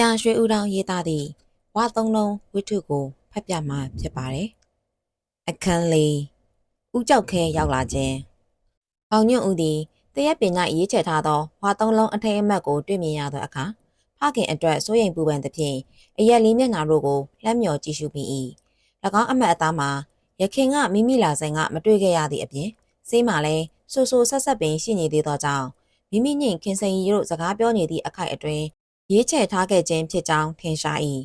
ရာရွှေဦးတောင်ရေးသားသည့်ဝါသုံးလုံးဝိထုကိုဖတ်ပြမှာဖြစ်ပါတယ်။အခန်းလေးဦးကြောက်ခဲရောက်လာခြင်းပေါင်ညွန့်ဦးသည်တရက်ပင်၌ရေးချယ်ထားသောဝါသုံးလုံးအထိတ်အမှတ်ကိုတွေ့မြင်ရသောအခါဖခင်အတွက်စိုးရိမ်ပူပန်သဖြင့်အရက်လေးမျက်နှာတို့ကိုလှမ်းမြော်ကြည့်ရှုမိ၏၎င်းအမတ်အသားမှာရခင်ကမိမိလာဆိုင်ကမတွေ့ခဲ့ရသည့်အပြင်စေးမှလည်းဆူဆူဆက်ဆက်ပင်ရှိနေသေးသောကြောင့်မိမိညင်ခင်စိန်ရီတို့စကားပြောနေသည့်အခိုက်အတွင်း ရေးချယ်ထားခဲ့ခြင်းဖြစ်ကြောင်းထင်ရှား၏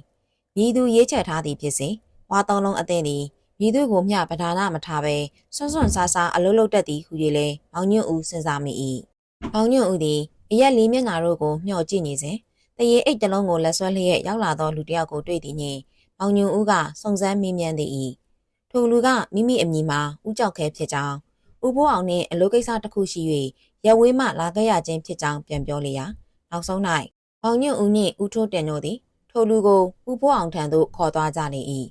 မြည်သူရေးချယ်ထားသည်ဖြစ်စေဝါသုံးလုံးအသင်းသည်မြည်သူကိုမျှပဓာနာမထားဘဲဆွန့်ဆွန့်ဆားဆားအလုံးလုံးတက်သည်ဟု၍လည်းမောင်ညွန့်ဦးစဉ်းစားမိ၏မောင်ညွန့်ဦးသည်အရက်လေးမျက်နှာတို့ကိုမျှော်ကြည့်နေစဉ်တရေအိတ်တစ်လုံးကိုလက်ဆွဲလျက်ရောက်လာသောလူတစ်ယောက်ကိုတွေ့သည်နှင့်မောင်ညွန့်ဦးကစုံစမ်းမေးမြန်းသည်၏ထိုလူကမိမိအမည်မှာဦးကြောက်ခဲဖြစ်ကြောင်းဦးဘိုးအောင်နှင့်အလုပ်ကိစ္စတစ်ခုရှိ၍ရဝေးမှလာခဲ့ရခြင်းဖြစ်ကြောင်းပြန်ပြောလျာနောက်ဆုံး၌ မောင်ညွန့်ဦးနှင့်ဦးထွန်းတင်တို့သည်ထိုလူကိုဦးဘိုးအောင်ထံသို့ခေါ်သွားကြလေ၏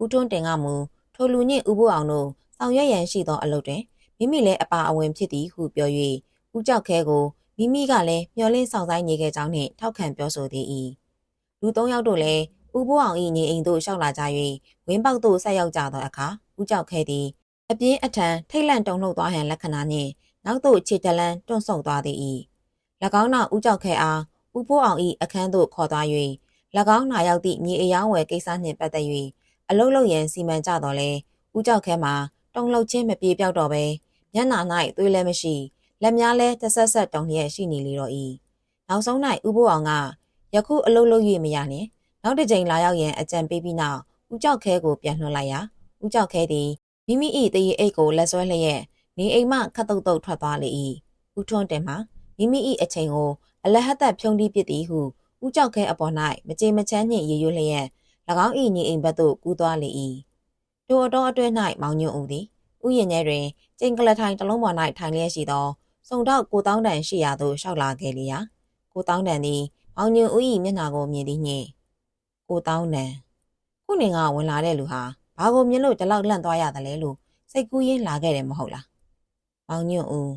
ဦးထွန်းတင်ကမူထိုလူနှင့်ဦးဘိုးအောင်တို့ဆောင်ရွက်ရန်ရှိသောအလုပ်တွင်မိမိလည်းအပါအဝင်ဖြစ်သည်ဟုပြော၍ဦးကြောက်ခဲကိုမိမိကလည်းမျောလင်းဆောင်ဆိုင်နေခဲ့ကြောင်းနှင့်ထောက်ခံပြောဆိုသည်၏လူသုံးယောက်တို့လည်းဦးဘိုးအောင်၏နေအိမ်သို့ရှောက်လာကြ၍ဝင်းပေါက်သို့ဆက်ရောက်ကြသောအခါဦးကြောက်ခဲသည်အပြင်းအထန်ထိတ်လန့်တုန်လှုပ်သွားဟန်လက္ခဏာနှင့်နောက်သို့ခြေတလန်းတွန့်ဆုတ်သွားသည်၏၎င်းနောက်ဦးကြောက်ခဲအား ဦးဖိုးအောင်၏အခန်းသို့ခေါ်သွား၍၎င်းနာရောက်သည့်မြေအယောင်းဝယ်ကိစ္စနှင့်ပတ်သက်၍အလုတ်လုတ်ရန်စီမံကြတော်လဲဦးကြောက်ခဲမှာတုံလှုပ်ခြင်းမပြေပြောက်တော့ပဲမျက်နာ၌သွေးလည်းမရှိလက်များလည်းတဆက်ဆက်တုံလျက်ရှိနေလေတော့၏နောက်ဆုံး၌ဦးဖိုးအောင်ကယခုအလုတ်လုတ်၍မရနှင့်နောက်တစ်ကြိမ်လာရောက်ရန်အကြံပေးပြီးနောက်ဦးကြောက်ခဲကိုပြန်လွှတ်လိုက်ရာဦးကြောက်ခဲသည်မိမိ၏တရေအိတ်ကိုလက်ဆွဲလျက်နေအိမ်မှခတ်တုတ်တုတ်ထွက်သွားလေ၏ဦးထွန်းတင်မှာမိမိ၏အချိန်ကို အလဟတ်သက်ဖြုံးတီးပစ်သည်ဟုဦးကြောက်ခဲအပေါ်၌မကြေမချမ်းနှင့်ရေရွလျက်၎င်း၏ညီအိမ်ဘက်သို့ကူးသွားလေ၏ထိုအတော်အတွဲ၌မောင်ညွန့်ဦးသည်ဥယျာဉ်ထဲတွင်ကျင်းကလထိုင်တစ်လုံးပေါ်၌ထိုင်လျက်ရှိသောစုံတော့ကိုတောင်းတန်ရှိရာသို့ရှောက်လာခဲ့လျာကိုတောင်းတန်သည်မောင်ညွန့်ဦး၏မျက်နှာကိုမြင်သည်နှင့်ကိုတောင်းတန်ခုနေကဝင်လာတဲ့လူဟာဘာကိုမြင်လို့ဒီလောက်လန့်သွားရသလဲလို့စိတ်ကူးရင်းလာခဲ့တယ်မဟုတ်လားမောင်ညွန့်ဦး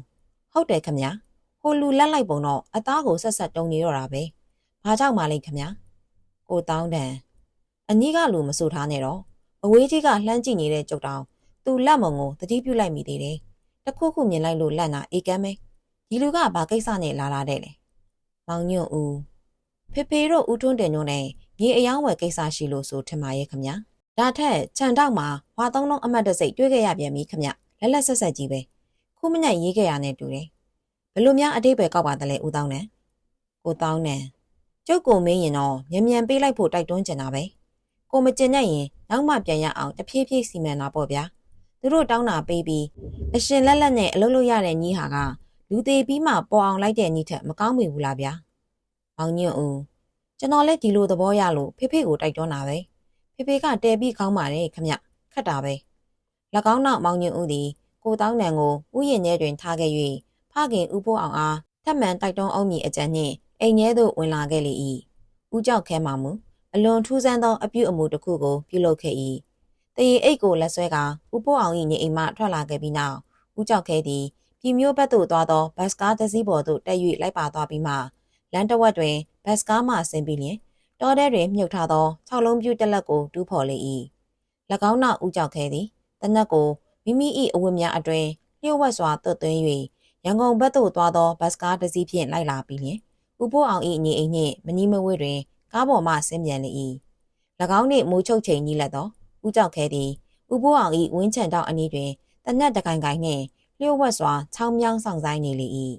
ဟုတ်တယ်ခမညာ ဟိုလူလက်လိုက်ပုံတော့အသားကိုဆက်ဆက်တုံနေတော့တာပဲဘာကြောင့်မှလဲခမညာကိုတောင်းတန်အကြီးကလူမဆိုထားနဲ့တော့အဝေးကြီးကလှမ်းကြည့်နေတဲ့ကြုတ်တောင်သူလက်မုံကိုတတိပြုတ်လိုက်မိသေးတယ်တခုခုမြင်လိုက်လို့လက်နာအေကမ်းပဲဒီလူကဘာကိစ္စနဲ့လာလာတဲ့လဲမောင်ညွန့်ဦးဖေဖေတို့ဦးထွန်းတင်ညွန့်နဲ့မြေအယောင်းဝယ်ကိစ္စရှိလို့ဆိုထင်ပါရဲ့ခမညာဒါထက်ခြံတောက်မှာဝါသုံးလုံးအမတ်တစိတ်တွေ့ခဲ့ရပြန်ပြီခမလက်လက်ဆက်ဆက်ကြီးပဲခုမညက်ရေးခဲ့ရနဲ့တူတယ် ဘလို့များအတိတ်ပဲကောက်ပါတလဲဦးတောင်းနဲ့ကိုတောင်းနဲ့ကျုပ်ကိုမင်းရင်တော့မြန်မြန်ပေးလိုက်ဖို့တိုက်တွန်းချင်တာပဲကိုမကျင်နဲ့ရင်နောက်မှပြန်ရအောင်တဖြည်းဖြည်းစီမံတာပေါ့ဗျာသူတို့တောင်းတာပေးပြီးအရှင်လက်လက်နဲ့အလုပ်လုပ်ရတဲ့ညီဟာကလူသေးပြီးမှပေါ်အောင်လိုက်တဲ့ညီထက်မကောင်းမိဘူးလားဗျာမောင်ညွန့်ဦးကျွန်တော်လည်းဒီလိုသဘောရလို့ဖေဖေကိုတိုက်တွန်းတာပဲဖေဖေကတဲပြီးကောင်းပါတယ်ခမခတ်တာပဲ၎င်းနောက်မောင်ညွန့်ဦးသည်ကိုတောင်းနံကိုဥယျာဉ်ထဲတွင်ထားခဲ့၍ ဖခင်ဦးဖိုးအောင်အားထပ်မံတိုက်တွန်းအောင်မည်အကြံနှင့်အိမ်ထဲသို့ဝင်လာခဲ့လေ၏ဦးကြောက်ခဲမှမူအလွန်ထူးဆန်းသောအပြုအမူတစ်ခုကိုပြုလုပ်ခဲ့၏တရေအိတ်ကိုလက်ဆွဲကဦးဖိုးအောင်၏နေအိမ်မှထွက်လာခဲ့ပြီးနောက်ဦးကြောက်ခဲသည်ပြည်မျိုးဘက်သို့သွားသောဘတ်စကားတစ်စီးပေါ်သို့တက်၍လိုက်ပါသွားပြီးမှလမ်းတစ်ဝက်တွင်ဘတ်စကားမှဆင်းပြီးလျင်တောထဲတွင်မြုပ်ထားသော၆လုံးပြူတက်လက်ကိုတူးဖော်လေ၏၎င်းနောက်ဦးကြောက်ခဲသည်တနက်ကိုမိမိ၏အဝတ်များအတွင်လျှို့ဝှက်စွာသွတ်သွင်း၍ ရန်ကုန်ဘက်သို့သွားသောဘတ်စကားတစ်စီးဖြင့်လိုက်လာပြီးလျှင်ဥပိုးအောင်၏ညီအိမ်နှင့်မနီးမဝေးတွင်ကားပေါ်မှဆင်းပြန်လေ၏၎င်းနှင့်မိုးချုပ်ချိန်ကြီးလက်သောဦးကြောက်ခဲသည်ဥပိုးအောင်၏ဝင်းချန်တောက်အနီးတွင်တနက်တကိုင်ကိုင်နှင့်လျှို့ဝှက်စွာချောင်းမြောင်းဆောင်ဆိုင်နေလေ၏